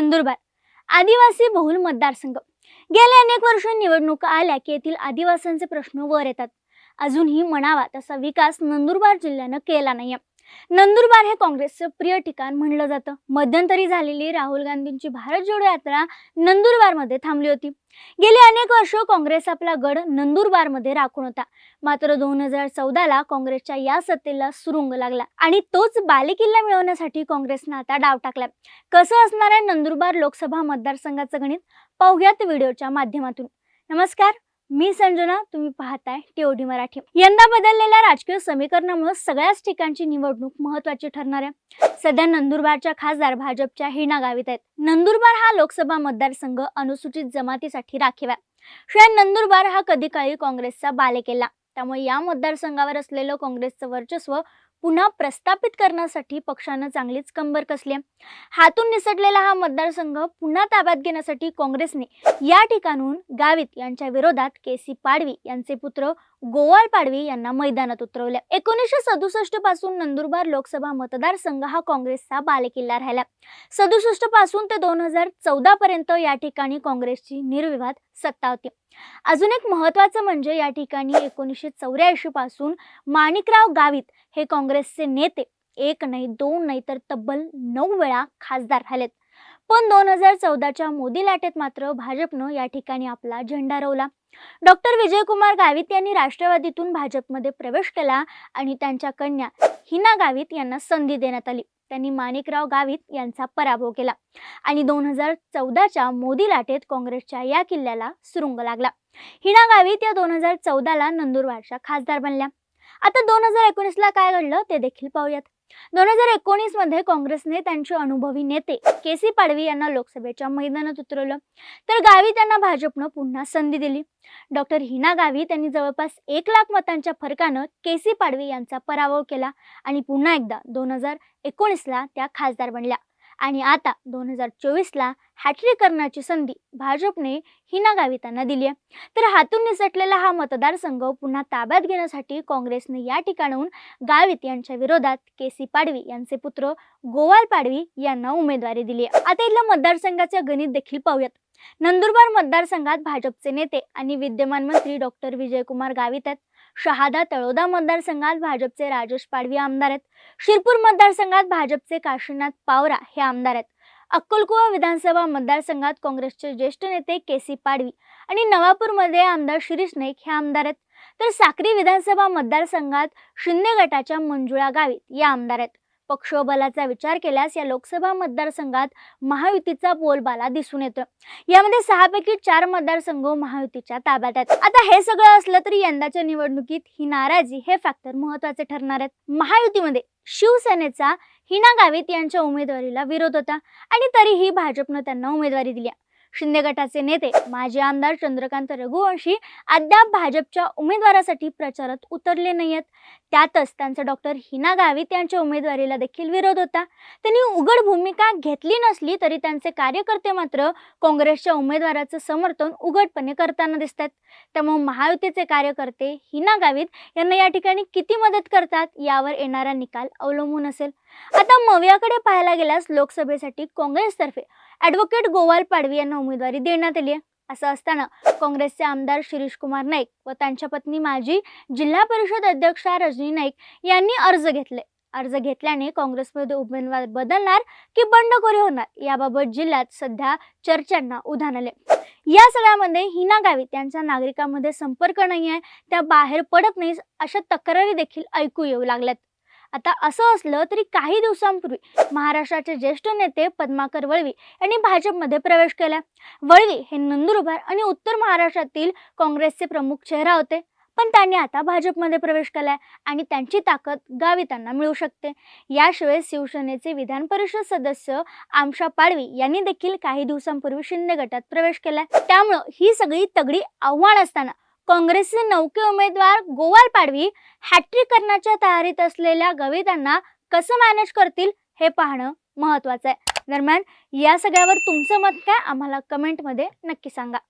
नंदुरबार. आदिवासी बहुल मतदारसंघ. गेल्या अनेक वर्ष निवडणुका आल्या की येथील आदिवासींचे प्रश्न वर येतात. अजूनही म्हणावा तसा विकास नंदुरबार जिल्ह्यानं केला नाहीये. नंदुरबार हे काँग्रेसचं प्रिय ठिकाण म्हणलं जातं. मध्यंतरी झालेली राहुल गांधींची भारत जोडो यात्रा नंदुरबारमध्ये थांबली होती. गेली अनेक वर्ष काँग्रेस आपला गड नंदुरबारमध्ये राखून होता. मात्र दोन हजार चौदाला काँग्रेसच्या या सत्तेला सुरुंग लागला आणि तोच बालेकिल्ला मिळवण्यासाठी काँग्रेसनं आता डाव टाकला. कसं असणार आहे नंदुरबार लोकसभा मतदारसंघाचं गणित? पाहुयात व्हिडिओच्या माध्यमातून. नमस्कार. मी संजना तुम्ही पाहताय टीओडी मराठी. यंदा बदललेल्या राजकीय समीकरणामुळे सगळ्याच ठिकाणची निवडणूक महत्वाची ठरणार आहे. सध्या नंदुरबारच्या खासदार भाजपच्या हिना गावित आहेत. नंदुरबार हा लोकसभा मतदारसंघ अनुसूचित जमातीसाठी राखीव आहे. शिवाय नंदुरबार हा कधी काळी काँग्रेसचा बालेकिल्ला. त्यामुळे या मतदारसंघावर असलेलं काँग्रेसचं वर्चस्व पुन्हा प्रस्थापित करण्यासाठी पक्षानं चांगलीच कंबर कसली आहे. हातून निसटलेला हा मतदारसंघ पुन्हा ताब्यात घेण्यासाठी काँग्रेसने या ठिकाणून गावित यांच्या विरोधात के सी पाडवी यांचे पुत्र गोवाल पाडवी यांना मैदानात उतरवले. एकोणीसशे सदुसष्टपासून नंदुरबार लोकसभा मतदारसंघ हा काँग्रेसचा बालेकिल्ला राहिला. सदुसष्टपासून ते दोन हजार चौदा पर्यंत या ठिकाणी काँग्रेसची निर्विवाद सत्ता होती. अजून एक महत्त्वाचं म्हणजे या ठिकाणी एकोणीसशे चौऱ्याऐंशी पासून माणिकराव गावित हे काँग्रेसचे नेते एक नाही दोन नाही तर तब्बल नऊ वेळा खासदार झालेत. पण दोन हजार चौदाच्या मोदी लाटेत मात्र भाजपनं या ठिकाणी आपला झेंडा रोवला. डॉक्टर विजयकुमार गावित यांनी राष्ट्रवादीतून भाजपमध्ये प्रवेश केला आणि त्यांच्या कन्या हिना गावित यांना संधी देण्यात आली. त्यांनी माणिकराव गावित यांचा पराभव केला. आणि दोन हजार चौदाच्या मोदी लाटेत काँग्रेसच्या या किल्ल्याला सुरुंग लागला. हिना गावित या दोन हजार चौदाला नंदुरबारच्या खासदार बनल्या. आता दोन हजार एकोणीसला काय घडलं ते देखील पाहूयात. दोन हजार एकोणीसमध्ये काँग्रेसने त्यांचे अनुभवी नेते के सी पाडवी यांना लोकसभेच्या मैदानात उतरवलं. तर गावी त्यांना भाजपनं पुन्हा संधी दिली. डॉक्टर हिना गावी त्यांनी जवळपास एक लाख मतांच्या फरकानं के सी पाडवी यांचा पराभव केला आणि पुन्हा एकदा दोन हजार एकोणीसला त्या खासदार बनल्या. आणि आता दोन हजार चोवीसला हॅट्रिक करण्याची संधी भाजपने हिना गावितांना दिली आहे. तर हातून निसटलेला हा मतदारसंघ पुन्हा ताब्यात घेण्यासाठी काँग्रेसने या ठिकाणाहून गावित यांच्या विरोधात के सी पाडवी यांचे पुत्र गोवाल पाडवी यांना उमेदवारी दिली आहे. आता इथल्या मतदारसंघाचे गणित देखील पाहूयात. नंदुरबार मतदारसंघात भाजपचे नेते आणि विद्यमान मंत्री डॉक्टर विजयकुमार गावित आहेत. शहादा तळोदा मतदारसंघात भाजपचे राजेश पाडवी आमदार आहेत. शिरपूर मतदारसंघात भाजपचे काशीनाथ पावरा हे आमदार आहेत. अक्कलकुवा विधानसभा मतदारसंघात काँग्रेसचे ज्येष्ठ नेते के सी पाडवी आणि नवापूरमध्ये आमदार शिरीष नाईक हे आमदार आहेत. तर साक्री विधानसभा मतदारसंघात शिंदे गटाच्या मंजुळा गावित या आमदार आहेत. पक्षबलाचा विचार केल्यास या लोकसभा मतदारसंघात महायुतीचा बोलबाला दिसून येतो यामध्ये सहापैकी चार मतदारसंघ महायुतीच्या ताब्यात आहेत. आता हे सगळं असलं तरी यंदाच्या निवडणुकीत ही नाराजी हे फॅक्टर महत्त्वाचे ठरणार आहेत. महायुतीमध्ये शिवसेनेचा हिना गावित यांच्या उमेदवारीला विरोध होता आणि तरीही भाजपनं त्यांना उमेदवारी दिली शिंदे गटाचे नेते माजी आमदार चंद्रकांत रघुवंशी अद्याप भाजपच्या उमेदवारासाठी प्रचारात उतरले नाहीयेत. त्यातच त्यांचा डॉक्टर हिना गावित यांच्या उमेदवारीला देखील विरोध होता. त्यांनी उघड भूमिका घेतली नसली तरी त्यांचे कार्यकर्ते मात्र काँग्रेसच्या उमेदवाराचं समर्थन उघडपणे करताना दिसत आहेत त्यामुळे महायुतीचे कार्यकर्ते हिना गावित यांना या ठिकाणी किती मदत करतात यावर येणारा निकाल अवलंबून असेल. आता मवियाकडे पाहायला गेल्यास लोकसभेसाठी काँग्रेसतर्फे ॲडव्होकेट गोवाल पाडवी यांना उमेदवारी देण्यात आली आहे. असं असताना काँग्रेसचे आमदार शिरीष कुमार नाईक व त्यांच्या पत्नी माजी जिल्हा परिषद अध्यक्षा रजनी नाईक यांनी अर्ज घेतले. अर्ज घेतल्याने काँग्रेसमध्ये उमेदवार बदलणार की बंडखोरी होणार याबाबत जिल्ह्यात सध्या चर्चांना उधाण आले या सगळ्यामध्ये हिना गावित यांचा नागरिकांमध्ये संपर्क नाही आहे त्या बाहेर पडत नाही अशा तक्रारी देखील ऐकू येऊ लागल्यात. आता असं असलं तरी काही दिवसांपूर्वी महाराष्ट्राचे ज्येष्ठ नेते पद्माकर वळवी यांनी भाजपमध्ये प्रवेश केला. वळवी हे नंदुरबार आणि उत्तर महाराष्ट्रातील काँग्रेसचे प्रमुख चेहरा होते. पण त्यांनी आता भाजपमध्ये प्रवेश केलाय आणि त्यांची ताकद गावितांना मिळू शकते. याशिवाय शिवसेनेचे विधान परिषद सदस्य आमशा पाडवी यांनी देखील काही दिवसांपूर्वी शिंदे गटात प्रवेश केलाय. त्यामुळं ही सगळी तगडी आव्हान असताना काँग्रेसचे नौके उमेदवार गोवाल पाडवी हॅट्रिक करण्याच्या तयारीत असलेल्या गवितांना कसं मॅनेज करतील हे पाहणं महत्वाचं आहे. दरम्यान या सगळ्यावर तुमचं मत काय? आम्हाला कमेंटमध्ये नक्की सांगा.